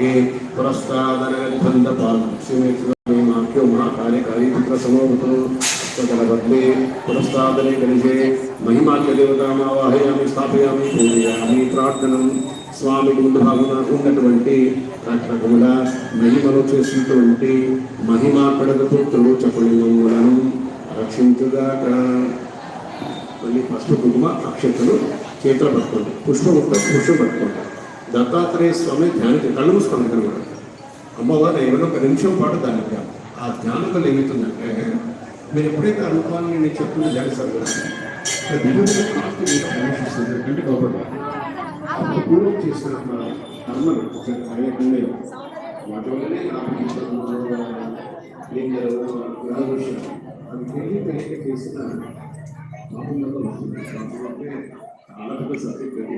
वागे पुरस्तादनगन्धपालक्ष्मीमाख्यो महाकार्यकारी पुत्रसमोभूतो तदनबद्धे पुरस्तादने गणिजे महिमाख्य देवतामावाहयामि स्थापयामि पूजयामि ప్రార్థనం స్వామి ముందు భాగంగా ఉన్నటువంటి రత్నకుల మహిమను చేసినటువంటి మహిమా కడగ పుత్రుడు చపలింగములను రక్షించుగాక మళ్ళీ ఫస్ట్ కుంకుమ అక్షతలు చేతిలో పట్టుకోండి పుష్పం ఉంటే పుష్పం పట్టుకోండి దత్తాత్రేయ స్వామి ధ్యానికి కళ్ళు మూసుకోండి కనుక అమ్మవారు ఏమైనా ఒక నిమిషం పాటు దాని ధ్యానం ఆ ధ్యానంలో ఏమవుతుందంటే మీరు ఎప్పుడైతే అనుభవాన్ని నేను చెప్తున్న ధ్యానిస్తారు కదా ఆ అప్పుడు పూర్వం చేసిన మన కర్మలు కార్యక్రమే వాటి వల్లనే నాకు అది చేసిన మామూలుగా అంటే చాలా పెద్ద సబ్జెక్ట్ అది